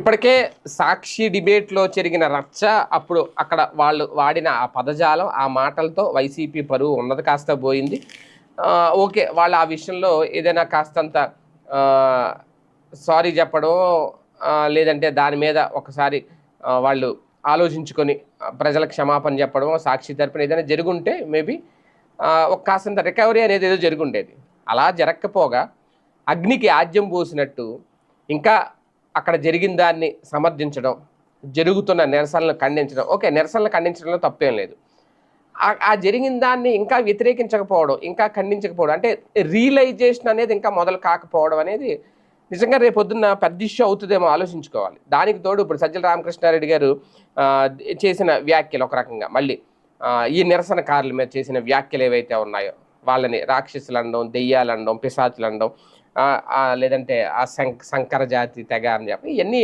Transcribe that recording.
ఇప్పటికే సాక్షి డిబేట్లో జరిగిన రచ్చ అప్పుడు అక్కడ వాళ్ళు వాడిన ఆ పదజాలం ఆ మాటలతో వైసీపీ పరువు ఉన్నది కాస్త పోయింది. ఓకే వాళ్ళు ఆ విషయంలో ఏదైనా కాస్తంత సారీ చెప్పడం లేదంటే దాని మీద ఒకసారి వాళ్ళు ఆలోచించుకొని ప్రజల క్షమాపణ చెప్పడం సాక్షి తరపున ఏదైనా జరుగుంటే మేబీ ఒక కాస్తంత రికవరీ అనేది ఏదో జరుగుండేది. అలా జరగకపోగా అగ్నికి ఆజ్యం పోసినట్టు ఇంకా అక్కడ జరిగిన దాన్ని సమర్థించడం జరుగుతున్న నిరసనలు ఖండించడం. ఓకే నిరసనలు ఖండించడంలో తప్పేం లేదు. ఆ- జరిగిన దాన్ని ఇంకా వ్యతిరేకించకపోవడం ఇంకా ఖండించకపోవడం అంటే రియలైజేషన్ అనేది ఇంకా మొదలు కాకపోవడం అనేది నిజంగా రేపు పొద్దున్న పెద్ద ఇష్యూ అవుతుందేమో ఆలోచించుకోవాలి. దానికి తోడు ఇప్పుడు సజ్జల రామకృష్ణారెడ్డి గారు చేసిన వ్యాఖ్యలు ఒక రకంగా. మళ్ళీ ఈ ఈ నిరసనకారుల మీద చేసిన వ్యాఖ్యలు ఏవైతే ఉన్నాయో వాళ్ళని రాక్షసులు అనడం దెయ్యాలు అనడం పిశాచులు అనడం ఆ, లేదంటే ఆ శంక శంకర జాతి తెగ అని చెప్పి ఇవన్నీ